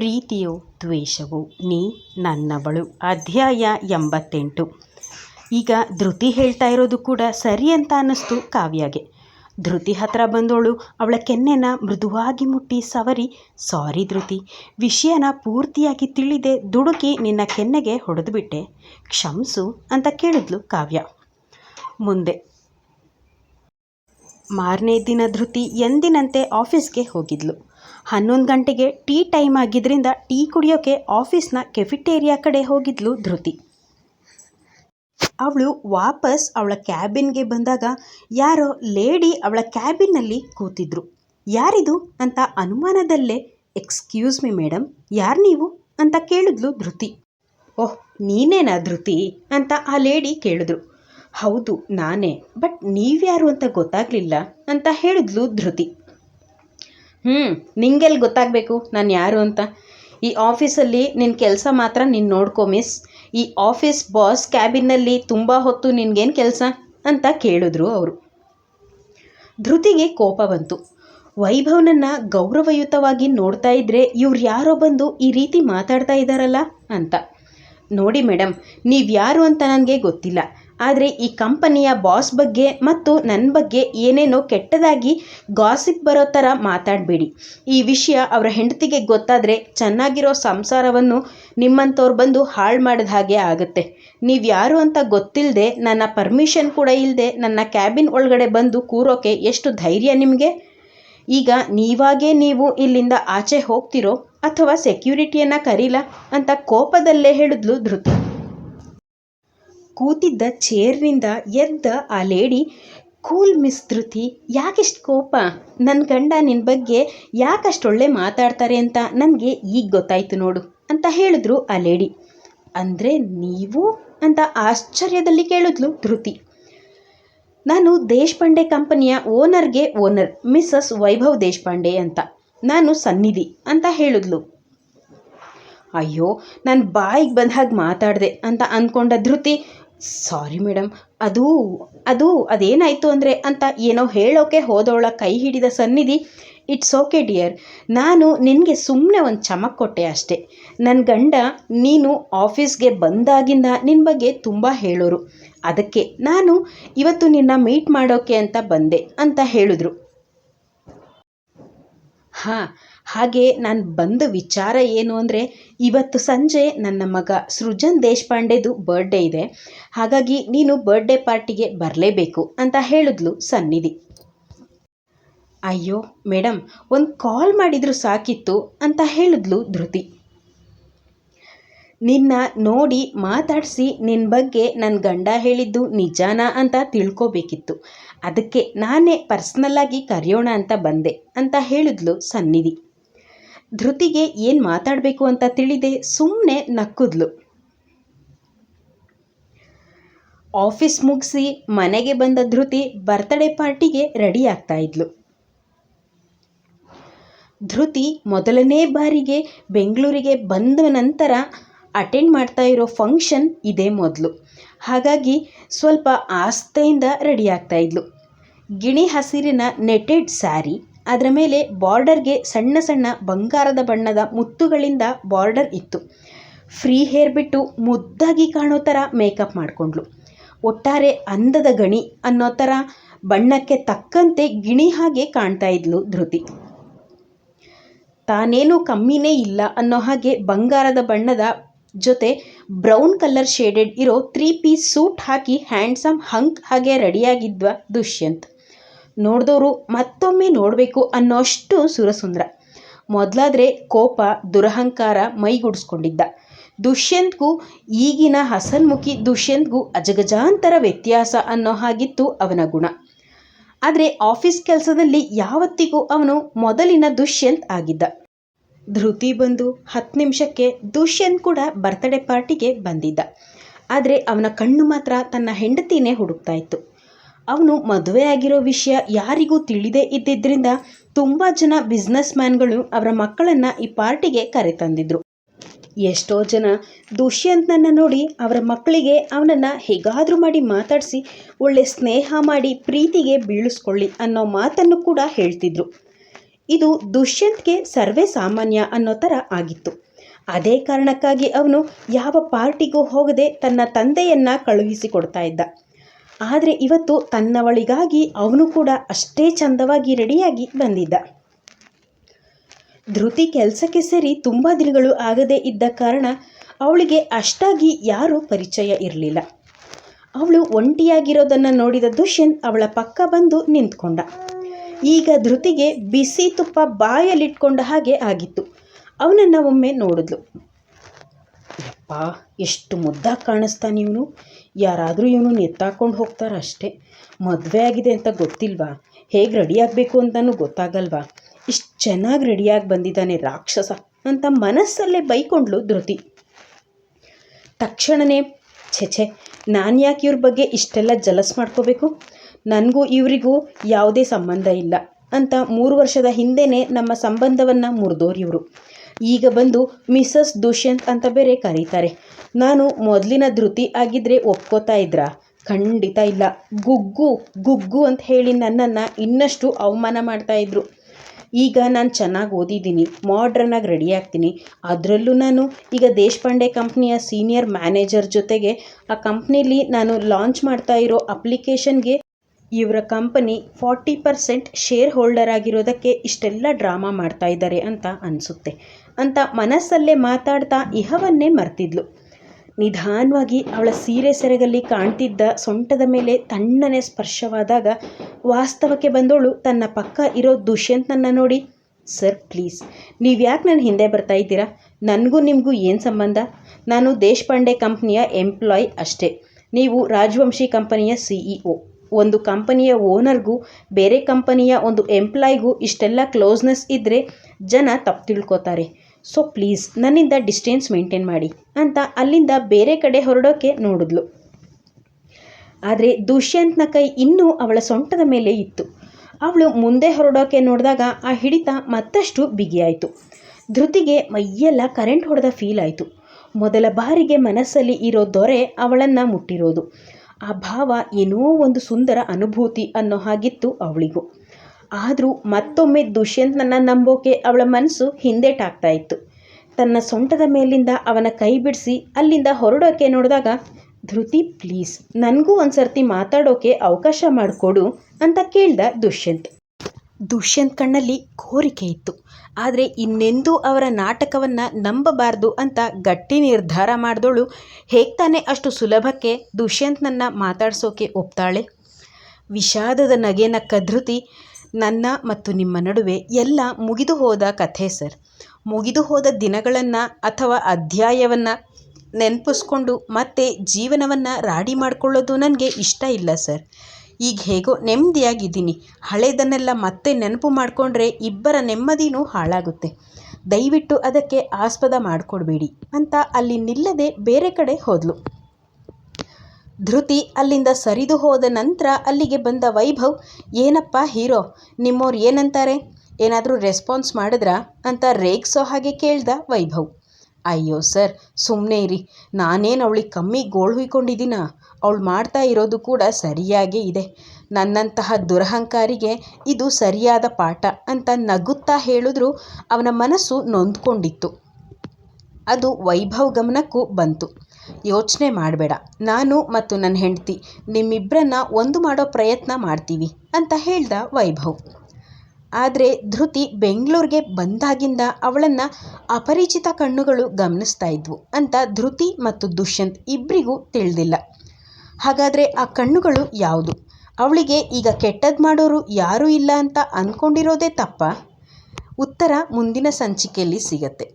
ಪ್ರೀತಿಯೋ ದ್ವೇಷವೋ ನೀ ನನ್ನವಳು. ಅಧ್ಯಾಯ ಎಂಬತ್ತೆಂಟು. ಈಗ ಧೃತಿ ಹೇಳ್ತಾ ಇರೋದು ಕೂಡ ಸರಿ ಅಂತ ಅನ್ನಿಸ್ತು ಕಾವ್ಯಗೆ. ಧೃತಿ ಹತ್ರ ಬಂದವಳು ಅವಳ ಕೆನ್ನೆನ ಮೃದುವಾಗಿ ಮುಟ್ಟಿ ಸವರಿ, ಸಾರಿ ಧೃತಿ, ವಿಷಯನ ಪೂರ್ತಿಯಾಗಿ ತಿಳಿದೆ, ದುಡುಕಿ ನಿನ್ನ ಕೆನ್ನೆಗೆ ಹೊಡೆದುಬಿಟ್ಟೆ. ಕ್ಷಮಿಸು ಅಂತ ಕೇಳಿದ್ಲು ಕಾವ್ಯ. ಮುಂದೆ. ಮಾರನೇ ದಿನ ಧೃತಿ ಎಂದಿನಂತೆ ಆಫೀಸ್ಗೆ ಹೋಗಿದ್ಲು. ಹನ್ನೊಂದು ಗಂಟೆಗೆ ಟೀ ಟೈಮ್ ಆಗಿದ್ದರಿಂದ ಟೀ ಕುಡಿಯೋಕೆ ಆಫೀಸ್ನ ಕೆಫಿಟೇರಿಯಾ ಕಡೆ ಹೋಗಿದ್ಲು ಧೃತಿ. ಅವಳು ವಾಪಸ್ ಅವಳ ಕ್ಯಾಬಿನ್ಗೆ ಬಂದಾಗ ಯಾರೋ ಲೇಡಿ ಅವಳ ಕ್ಯಾಬಿನ್ನಲ್ಲಿ ಕೂತಿದ್ರು. ಯಾರಿದು ಅಂತ ಅನುಮಾನದಲ್ಲೇ, ಎಕ್ಸ್ಕ್ಯೂಸ್ ಮಿ ಮೇಡಮ್ ಯಾರು ನೀವು? ಅಂತ ಕೇಳಿದ್ಲು ಧೃತಿ. ಓಹ್, ನೀನೇನಾ ಧೃತಿ? ಅಂತ ಆ ಲೇಡಿ ಕೇಳಿದ್ರು. ಹೌದು, ನಾನೇ, ಬಟ್ ನೀವ್ಯಾರು ಅಂತ ಗೊತ್ತಾಗಲಿಲ್ಲ, ಅಂತ ಹೇಳಿದ್ಲು ಧೃತಿ. ಹ್ಞೂ ನಿಂಗೆಲ್ಲಿ ಗೊತ್ತಾಗಬೇಕು ನಾನು ಯಾರು ಅಂತ. ಈ ಆಫೀಸಲ್ಲಿ ನಿನ್ನ ಕೆಲಸ ಮಾತ್ರ ನೀನು ನೋಡ್ಕೊ, ಮಿಸ್. ಈ ಆಫೀಸ್ ಬಾಸ್ ಕ್ಯಾಬಿನ್ನಲ್ಲಿ ತುಂಬ ಹೊತ್ತು ನಿನಗೇನು ಕೆಲಸ ಅಂತ ಕೇಳಿದ್ರು ಅವರು. ಧೃತಿಗೆ ಕೋಪ ಬಂತು. ವೈಭವ್ನನ್ನು ಗೌರವಯುತವಾಗಿ ನೋಡ್ತಾ ಇದ್ದರೆ ಇವ್ರು ಯಾರೋ ಬಂದು ಈ ರೀತಿ ಮಾತಾಡ್ತಾ ಇದ್ದಾರಲ್ಲ ಅಂತ. ನೋಡಿ ಮೇಡಮ್ ನೀವು ಯಾರು ಅಂತ ನನಗೆ ಗೊತ್ತಿಲ್ಲ. ಆದರೆ ಈ ಕಂಪನಿಯ ಬಾಸ್ ಬಗ್ಗೆ ಮತ್ತು ನನ್ನ ಬಗ್ಗೆ ಏನೇನೋ ಕೆಟ್ಟದಾಗಿ ಗಾಸಿಪ್ ಬರೋ ಥರ ಮಾತಾಡಬೇಡಿ. ಈ ವಿಷಯ ಅವರ ಹೆಂಡತಿಗೆ ಗೊತ್ತಾದರೆ ಚೆನ್ನಾಗಿರೋ ಸಂಸಾರವನ್ನು ನಿಮ್ಮಂಥವ್ರು ಬಂದು ಹಾಳು ಮಾಡಿದ ಹಾಗೆ ಆಗುತ್ತೆ. ನೀವು ಯಾರು ಅಂತ ಗೊತ್ತಿಲ್ಲದೆ ನನ್ನ ಪರ್ಮಿಷನ್ ಕೂಡ ಇಲ್ಲದೆ ನನ್ನ ಕ್ಯಾಬಿನ್ ಒಳಗಡೆ ಬಂದು ಕೂರೋಕೆ ಎಷ್ಟು ಧೈರ್ಯ ನಿಮಗೆ? ಈಗ ನೀವಾಗೇ ನೀವು ಇಲ್ಲಿಂದ ಆಚೆ ಹೋಗ್ತಿರೋ ಅಥವಾ ಸೆಕ್ಯೂರಿಟಿಯನ್ನು ಕರೀಲ ಅಂತ ಕೋಪದಲ್ಲೇ ಹೇಳಿದ್ಲು ಧೃತಿ. ಕೂತಿದ್ದ ಚೇರ್ನಿಂದ ಎದ್ದ ಆ ಲೇಡಿ, ಕೂಲ್ ಮಿಸ್ ಧೃತಿ, ಯಾಕಿಷ್ಟು ಕೋಪ? ನನ್ನ ಗಂಡ ನಿನ್ನ ಬಗ್ಗೆ ಯಾಕಷ್ಟೊಳ್ಳೆ ಮಾತಾಡ್ತಾರೆ ಅಂತ ನನಗೆ ಈಗ ಗೊತ್ತಾಯ್ತು ನೋಡು ಅಂತ ಹೇಳಿದ್ರು ಆ ಲೇಡಿ. ಅಂದರೆ ನೀವು? ಅಂತ ಆಶ್ಚರ್ಯದಲ್ಲಿ ಕೇಳಿದ್ಲು ಧೃತಿ. ನಾನು ದೇಶಪಾಂಡೆ ಕಂಪನಿಯ ಓನರ್ಗೆ ಓನರ್ ಮಿಸ್ಸಸ್ ವೈಭವ್ ದೇಶಪಾಂಡೆ ಅಂತ. ನಾನು ಸನ್ನಿಧಿ ಅಂತ ಹೇಳಿದ್ಲು. ಅಯ್ಯೋ, ನಾನು ಬಾಯಿಗೆ ಬಂದ ಹಾಗೆ ಮಾತಾಡಿದೆ ಅಂತ ಅಂದ್ಕೊಂಡ ಧೃತಿ ಸಾರಿ ಮೇಡಮ್ ಅದು ಅದು ಅದೇನಾಯಿತು ಅಂದರೆ ಅಂತ ಏನೋ ಹೇಳೋಕೆ ಹೋದವಳ ಕೈ ಹಿಡಿದ ಸನ್ನಿಧಿ, ಇಟ್ಸ್ ಓಕೆ ಡಿಯರ್, ನಾನು ನಿನಗೆ ಸುಮ್ಮನೆ ಒಂದು ಚಮಕ್ ಕೊಟ್ಟೆ ಅಷ್ಟೆ. ನನ್ನ ಗಂಡ ನೀನು ಆಫೀಸ್ಗೆ ಬಂದಾಗಿಂದ ನಿನ್ನ ಬಗ್ಗೆ ತುಂಬ ಹೇಳೋರು. ಅದಕ್ಕೆ ನಾನು ಇವತ್ತು ನಿನ್ನ ಮೀಟ್ ಮಾಡೋಕ್ಕೆ ಅಂತ ಬಂದೆ, ಅಂತ ಹೇಳಿದ್ರು. ಹಾಂ, ಹಾಗೆ ನಾನು ಬಂದ ವಿಚಾರ ಏನು ಅಂದರೆ, ಇವತ್ತು ಸಂಜೆ ನನ್ನ ಮಗ ಸೃಜನ್ ದೇಶಪಾಂಡೆದು ಬರ್ಡೇ ಇದೆ. ಹಾಗಾಗಿ ನೀನು ಬರ್ಡೇ ಪಾರ್ಟಿಗೆ ಬರಲೇಬೇಕು ಅಂತ ಹೇಳಿದ್ಲು ಸನ್ನಿಧಿ. ಅಯ್ಯೋ ಮೇಡಮ್ ಒಂದು ಕಾಲ್ ಮಾಡಿದರೂ ಸಾಕಿತ್ತು ಅಂತ ಹೇಳಿದ್ಲು ಧೃತಿ. ನಿನ್ನ ನೋಡಿ ಮಾತಾಡಿಸಿ ನಿನ್ನ ಬಗ್ಗೆ ನನ್ನ ಗಂಡ ಹೇಳಿದ್ದು ನಿಜಾನ ಅಂತ ತಿಳ್ಕೊಬೇಕಿತ್ತು. ಅದಕ್ಕೆ ನಾನೇ ಪರ್ಸ್ನಲ್ಲಾಗಿ ಕರೆಯೋಣ ಅಂತ ಬಂದೆ ಅಂತ ಹೇಳಿದ್ಲು ಸನ್ನಿಧಿ. ಧೃತಿಗೆ ಏನು ಮಾತಾಡಬೇಕು ಅಂತ ತಿಳಿದೆ ಸುಮ್ಮನೆ ನಕ್ಕಿದ್ಲು. ಆಫೀಸ್ ಮುಗಿಸಿ ಮನೆಗೆ ಬಂದ ಧೃತಿ ಬರ್ತ್ಡೇ ಪಾರ್ಟಿಗೆ ರೆಡಿ ಆಗ್ತಾ ಇದ್ಲು. ಧೃತಿ ಮೊದಲನೇ ಬಾರಿಗೆ ಬೆಂಗಳೂರಿಗೆ ಬಂದ ನಂತರ ಅಟೆಂಡ್ ಮಾಡ್ತಾ ಇರೋ ಫಂಕ್ಷನ್ ಇದೇ ಮೊದಲು. ಹಾಗಾಗಿ ಸ್ವಲ್ಪ ಆಸ್ಥೆಯಿಂದ ರೆಡಿ ಆಗ್ತಾ ಇದ್ಲು. ಗಿಣಿ ಹಸಿರಿನ ನೆಟೆಡ್ ಸ್ಯಾರಿ ಅದರ ಮೇಲೆ ಬಾರ್ಡರ್ಗೆ ಸಣ್ಣ ಸಣ್ಣ ಬಂಗಾರದ ಬಣ್ಣದ ಮುತ್ತುಗಳಿಂದ ಬಾರ್ಡರ್ ಇತ್ತು. ಫ್ರೀ ಹೇರ್ ಬಿಟ್ಟು ಮುದ್ದಾಗಿ ಕಾಣೋ ಥರ ಮೇಕಪ್ ಮಾಡಿಕೊಂಡ್ಳು. ಒಟ್ಟಾರೆ ಅಂದದ ಗಣಿ ಅನ್ನೋ ಥರ ಬಣ್ಣಕ್ಕೆ ತಕ್ಕಂತೆ ಗಿಣಿ ಹಾಗೆ ಕಾಣ್ತಾ ಇದ್ಲು ಧೃತಿ. ತಾನೇನು ಕಮ್ಮಿನೇ ಇಲ್ಲ ಅನ್ನೋ ಹಾಗೆ ಬಂಗಾರದ ಬಣ್ಣದ ಜೊತೆ ಬ್ರೌನ್ ಕಲರ್ ಶೇಡೆಡ್ ಇರೋ ತ್ರೀ ಪೀಸ್ ಸೂಟ್ ಹಾಕಿ ಹ್ಯಾಂಡ್ಸಮ್ ಹಂಕ್ ಹಾಗೆ ರೆಡಿಯಾಗಿದ್ವ ದುಷ್ಯಂತ್. ನೋಡಿದವರು ಮತ್ತೊಮ್ಮೆ ನೋಡಬೇಕು ಅನ್ನೋಷ್ಟು ಸುರಸುಂದರ. ಮೊದಲಾದರೆ ಕೋಪ, ದುರಹಂಕಾರ ಮೈಗೂಡಿಸ್ಕೊಂಡಿದ್ದ. ದುಷ್ಯಂತ್ಗೂ, ಈಗಿನ ಹಸನ್ಮುಖಿ ದುಷ್ಯಂತ್ಗೂ ಅಜಗಜಾಂತರ ವ್ಯತ್ಯಾಸ ಅನ್ನೋ ಹಾಗಿತ್ತು ಅವನ ಗುಣ. ಆದರೆ ಆಫೀಸ್ ಕೆಲಸದಲ್ಲಿ ಯಾವತ್ತಿಗೂ ಅವನು ಮೊದಲಿನ ದುಷ್ಯಂತ್ ಆಗಿದ್ದ. ಧೃತಿ ಬಂದು ಹತ್ತು ನಿಮಿಷಕ್ಕೆ ದುಷ್ಯಂತ್ ಕೂಡ ಬರ್ತಡೇ ಪಾರ್ಟಿಗೆ ಬಂದಿದ್ದ. ಆದರೆ ಅವನ ಕಣ್ಣು ಮಾತ್ರ ತನ್ನ ಹೆಂಡತಿನೇ ಹುಡುಕ್ತಾ ಇತ್ತು. ಅವನು ಮದುವೆ ಆಗಿರೋ ವಿಷಯ ಯಾರಿಗೂ ತಿಳಿದೇ ಇದ್ದಿದ್ದರಿಂದ ತುಂಬ ಜನ ಬಿಸ್ನೆಸ್ ಮ್ಯಾನ್ಗಳು ಅವರ ಮಕ್ಕಳನ್ನು ಈ ಪಾರ್ಟಿಗೆ ಕರೆತಂದಿದ್ರು ಎಷ್ಟೋ ಜನ ದುಷ್ಯಂತನನ್ನು ನೋಡಿ ಅವರ ಮಕ್ಕಳಿಗೆ ಅವನನ್ನು ಹೇಗಾದರೂ ಮಾಡಿ ಮಾತಾಡಿಸಿ ಒಳ್ಳೆ ಸ್ನೇಹ ಮಾಡಿ ಪ್ರೀತಿಗೆ ಬೀಳಿಸ್ಕೊಳ್ಳಿ ಅನ್ನೋ ಮಾತನ್ನು ಕೂಡ ಹೇಳ್ತಿದ್ರು. ಇದು ದುಷ್ಯಂತ್ಗೆ ಸರ್ವೇ ಸಾಮಾನ್ಯ ಅನ್ನೋ ಥರ ಆಗಿತ್ತು. ಅದೇ ಕಾರಣಕ್ಕಾಗಿ ಅವನು ಯಾವ ಪಾರ್ಟಿಗೂ ಹೋಗದೆ ತನ್ನ ತಂದೆಯನ್ನು ಕಳುಹಿಸಿಕೊಡ್ತಾ ಇದ್ದ. ಆದರೆ ಇವತ್ತು ತನ್ನವಳಿಗಾಗಿ ಅವನು ಕೂಡ ಅಷ್ಟೇ ಚಂದವಾಗಿ ರೆಡಿಯಾಗಿ ಬಂದಿದ್ದ. ಧೃತಿ ಕೆಲಸಕ್ಕೆ ಸೇರಿ ತುಂಬ ದಿನಗಳು ಆಗದೇ ಇದ್ದ ಕಾರಣ ಅವಳಿಗೆ ಅಷ್ಟಾಗಿ ಯಾರೂ ಪರಿಚಯ ಇರಲಿಲ್ಲ. ಅವಳು ಒಂಟಿಯಾಗಿರೋದನ್ನು ನೋಡಿದ ದುಷ್ಯಂತ್ ಅವಳ ಪಕ್ಕ ಬಂದು ನಿಂತ್ಕೊಂಡ. ಈಗ ಧೃತಿಗೆ ಬಿಸಿ ತುಪ್ಪ ಬಾಯಲ್ಲಿಟ್ಕೊಂಡ ಹಾಗೆ ಆಗಿತ್ತು. ಅವನನ್ನು ಒಮ್ಮೆ ನೋಡಿದ್ಲು. ಅಪ್ಪ ಎಷ್ಟು ಮುದ್ದಾಗಿ ಕಾಣಿಸ್ತಾನೆ ಇವನು ಯಾರಾದರೂ ಇವನು ಎತ್ತಾಕೊಂಡು ಹೋಗ್ತಾರೆ ಅಷ್ಟೇ. ಮದುವೆ ಆಗಿದೆ ಅಂತ ಗೊತ್ತಿಲ್ವಾ? ಹೇಗೆ ರೆಡಿ ಆಗಬೇಕು ಅಂತಲೂ ಗೊತ್ತಾಗಲ್ವಾ? ಇಷ್ಟು ಚೆನ್ನಾಗಿ ರೆಡಿಯಾಗಿ ಬಂದಿದ್ದಾನೆ ರಾಕ್ಷಸ ಅಂತ ಮನಸ್ಸಲ್ಲೇ ಬೈಕೊಂಡ್ಲು ಧೃತಿ. ತಕ್ಷಣವೇ ಛೆ ಛೆ, ನಾನು ಯಾಕೆ ಇವ್ರ ಬಗ್ಗೆ ಇಷ್ಟೆಲ್ಲ ಜಲಸ್ ಮಾಡ್ಕೋಬೇಕು? ನನಗೂ ಇವರಿಗೂ ಯಾವುದೇ ಸಂಬಂಧ ಇಲ್ಲ ಅಂತ ಮೂರು ವರ್ಷದ ಹಿಂದೆಯೇ ನಮ್ಮ ಸಂಬಂಧವನ್ನು ಮುರಿದೋರು ಇವರು ಈಗ ಬಂದು ಮಿಸಸ್ ದುಷ್ಯಂತ್ ಅಂತ ಬೇರೆ ಕರೀತಾರೆ. ನಾನು ಮೊದಲಿನ ಧೃತಿ ಆಗಿದ್ದರೆ ಒಪ್ಕೋತಾ ಇದ್ರಾ? ಖಂಡಿತ ಇಲ್ಲ. ಗುಗ್ಗು ಗುಗ್ಗು ಅಂತ ಹೇಳಿ ನನ್ನನ್ನು ಇನ್ನಷ್ಟು ಅವಮಾನ ಮಾಡ್ತಾಯಿದ್ರು ಈಗ ನಾನು ಚೆನ್ನಾಗಿ ಓದಿದ್ದೀನಿ ಮಾಡ್ರನ್ನಾಗಿ ರೆಡಿ ಆಗ್ತೀನಿ. ಅದರಲ್ಲೂ ನಾನು ಈಗ ದೇಶಪಾಂಡೆ ಕಂಪ್ನಿಯ ಸೀನಿಯರ್ ಮ್ಯಾನೇಜರ್ ಜೊತೆಗೆ ಆ ಕಂಪ್ನೀಲಿ ನಾನು ಲಾಂಚ್ ಮಾಡ್ತಾ ಇರೋ ಅಪ್ಲಿಕೇಶನ್ಗೆ ಇವರ company forty percent shareholder ಆಗಿರೋದಕ್ಕೆ ಇಷ್ಟೆಲ್ಲ ಡ್ರಾಮಾ ಮಾಡ್ತಾ ಇದ್ದಾರೆ ಅಂತ ಅನಿಸುತ್ತೆ. ಅಂತ ಮನಸ್ಸಲ್ಲೇ ಮಾತಾಡ್ತಾ ಇಹವನ್ನೇ ಮರ್ತಿದ್ಲು. ನಿಧಾನವಾಗಿ ಅವಳ ಸೀರೆ ಸೆರೆಗಲ್ಲಿ ಕಾಣ್ತಿದ್ದ ಸೊಂಟದ ಮೇಲೆ ತಣ್ಣನೆ ಸ್ಪರ್ಶವಾದಾಗ ವಾಸ್ತವಕ್ಕೆ ಬಂದವಳು ತನ್ನ ಪಕ್ಕ ಇರೋ ದುಷ್ಯಂತನನ್ನು ನೋಡಿ. ಸರ್, ಪ್ಲೀಸ್ ನೀವು ಯಾಕೆ ನನ್ನ ಹಿಂದೆ ಬರ್ತಾ ಇದ್ದೀರಾ? ನನಗೂ ನಿಮಗೂ ಏನು ಸಂಬಂಧ? ನಾನು ದೇಶಪಾಂಡೆ ಕಂಪ್ನಿಯ ಎಂಪ್ಲಾಯ್ ಅಷ್ಟೇ. ನೀವು ರಾಜವಂಶಿ ಕಂಪನಿಯ ಸಿಇಒ ಒಂದು ಕಂಪನಿಯ ಓನರ್ಗೂ, ಬೇರೆ ಕಂಪನಿಯ ಒಂದು ಎಂಪ್ಲಾಯ್ಗೂ ಇಷ್ಟೆಲ್ಲ ಕ್ಲೋಸ್ನೆಸ್ ಇದ್ದರೆ ಜನ ತಪ್ಪು ತಿಳ್ಕೊತಾರೆ. ಸೊ ಪ್ಲೀಸ್, ನನ್ನಿಂದ ಡಿಸ್ಟೆನ್ಸ್ ಮೇಂಟೈನ್ ಮಾಡಿ ಅಂತ ಅಲ್ಲಿಂದ ಬೇರೆ ಕಡೆ ಹೊರಡೋಕ್ಕೆ ನೋಡಿದ್ಲು. ಆದರೆ ದುಷ್ಯಂತ್ನ ಕೈ ಇನ್ನೂ ಅವಳ ಸೊಂಟದ ಮೇಲೆ ಇತ್ತು. ಅವಳು ಮುಂದೆ ಹೊರಡೋಕೆ ನೋಡಿದಾಗ ಆ ಹಿಡಿತ ಮತ್ತಷ್ಟು ಬಿಗಿಯಾಯಿತು. ಧೃತಿಗೆ ಮೈಯೆಲ್ಲ ಕರೆಂಟ್ ಹೊಡೆದ ಫೀಲ್ ಆಯಿತು. ಮೊದಲ ಬಾರಿಗೆ ಮನಸ್ಸಲ್ಲಿ ಇರೋ ದೊರೆ ಅವಳನ್ನು ಮುಟ್ಟಿರೋದು. ಆ ಭಾವ ಏನೋ ಒಂದು ಸುಂದರ ಅನುಭೂತಿ ಅನ್ನೋ ಹಾಗಿತ್ತು ಅವಳಿಗೂ. ಆದರೂ ಮತ್ತೊಮ್ಮೆ ದುಷ್ಯಂತನನ್ನು ನಂಬೋಕೆ ಅವಳ ಮನಸ್ಸು ಹಿಂದೇಟಾಗ್ತಾ ಇತ್ತು. ತನ್ನ ಸೊಂಟದ ಮೇಲಿಂದ ಅವನ ಕೈ ಬಿಡಿಸಿ ಅಲ್ಲಿಂದ ಹೊರಡೋಕೆ ನೋಡಿದಾಗ, ಧೃತಿ, ಪ್ಲೀಸ್, ನನಗೂ ಒಂದು ಸರ್ತಿ ಮಾತಾಡೋಕೆ ಅವಕಾಶ ಮಾಡಿಕೊಡು ಅಂತ ಕೇಳ್ದ ದುಷ್ಯಂತ್. ದುಷ್ಯಂತ್ ಕಣ್ಣಲ್ಲಿ ಕೋರಿಕೆ ಇತ್ತು. ಆದರೆ ಇನ್ನೆಂದೂ ಅವರ ನಾಟಕವನ್ನು ನಂಬಬಾರ್ದು ಅಂತ ಗಟ್ಟಿ ನಿರ್ಧಾರ ಮಾಡಿದವಳು ಹೇಗೆ ತಾನೇ ಅಷ್ಟು ಸುಲಭಕ್ಕೆ ದುಷ್ಯಂತ್ನನ್ನು ಮಾತಾಡ್ಸೋಕೆ ಒಪ್ತಾಳೆ? ವಿಷಾದದ ನಗೆನ ಕದೃತಿ ನನ್ನ ಮತ್ತು ನಿಮ್ಮ ನಡುವೆ ಎಲ್ಲ ಮುಗಿದು ಹೋದ ಕಥೆ ಸರ್. ಮುಗಿದು ಹೋದ ದಿನಗಳನ್ನು ಅಥವಾ ಅಧ್ಯಾಯವನ್ನು ನೆನಪಿಸ್ಕೊಂಡು ಮತ್ತೆ ಜೀವನವನ್ನು ರಾಡಿ ಮಾಡಿಕೊಳ್ಳೋದು ನನಗೆ ಇಷ್ಟ ಇಲ್ಲ ಸರ್. ಈಗ ಹೇಗೋ ನೆಮ್ಮದಿಯಾಗಿದ್ದೀನಿ. ಹಳೆಯದನ್ನೆಲ್ಲ ಮತ್ತೆ ನೆನಪು ಮಾಡಿಕೊಂಡ್ರೆ ಇಬ್ಬರ ನೆಮ್ಮದಿನೂ ಹಾಳಾಗುತ್ತೆ. ದಯವಿಟ್ಟು ಅದಕ್ಕೆ ಆಸ್ಪದ ಮಾಡಿಕೊಡ್ಬೇಡಿ ಅಂತ ಅಲ್ಲಿ ನಿಲ್ಲದೆ ಬೇರೆ ಕಡೆ ಹೋದಳು ಧೃತಿ ಅಲ್ಲಿಂದ ಸರಿದು ಹೋದ ನಂತರ ಅಲ್ಲಿಗೆ ಬಂದ ವೈಭವ್, ಏನಪ್ಪ ಹೀರೋ ನಿಮ್ಮವ್ರು ಏನಂತಾರೆ? ಏನಾದರೂ ರೆಸ್ಪಾನ್ಸ್ ಮಾಡಿದ್ರಾ? ಅಂತ ರೇಗ್ಸೋ ಹಾಗೆ ಕೇಳ್ದ ವೈಭವ್. ಅಯ್ಯೋ ಸರ್ ಸುಮ್ಮನೆ ಇರಿ. ನಾನೇನು ಅವಳಿಗೆ ಕಮ್ಮಿ ಗೋಳು ಹುಯ್ಕೊಂಡಿದ್ದೀನ? ಅವಳು ಮಾಡ್ತಾ ಇರೋದು ಕೂಡ ಸರಿಯಾಗೇ ಇದೆ. ನನ್ನಂತಹ ದುರಹಂಕಾರಿಗೆ ಇದು ಸರಿಯಾದ ಪಾಠ ಅಂತ ನಗುತ್ತಾ ಹೇಳಿದ್ರು ಅವನ ಮನಸ್ಸು ನೊಂದ್ಕೊಂಡಿತ್ತು. ಅದು ವೈಭವ್ ಗಮನಕ್ಕೂ ಬಂತು. ಯೋಚನೆ ಮಾಡಬೇಡ. ನಾನು ಮತ್ತು ನನ್ನ ಹೆಂಡತಿ ನಿಮ್ಮಿಬ್ಬರನ್ನ ಒಂದು ಮಾಡೋ ಪ್ರಯತ್ನ ಮಾಡ್ತೀವಿ ಅಂತ ಹೇಳ್ದ ವೈಭವ್. ಆದರೆ ಧೃತಿ ಬೆಂಗಳೂರಿಗೆ ಬಂದಾಗಿಂದ ಅವಳನ್ನು ಅಪರಿಚಿತ ಕಣ್ಣುಗಳು ಗಮನಿಸ್ತಾ ಇದ್ವು ಅಂತ ಧೃತಿ ಮತ್ತು ದುಷ್ಯಂತ್ ಇಬ್ಬರಿಗೂ ತಿಳಿದಿಲ್ಲ. ಹಾಗಾದರೆ ಆ ಕಣ್ಣುಗಳು ಯಾವುದು? ಅವಳಿಗೆ ಈಗ ಕೆಟ್ಟದ್ದು ಮಾಡೋರು ಯಾರೂ ಇಲ್ಲ ಅಂತ ಅಂದ್ಕೊಂಡಿರೋದೇ ತಪ್ಪ? ಉತ್ತರ ಮುಂದಿನ ಸಂಚಿಕೆಯಲ್ಲಿ ಸಿಗತ್ತೆ.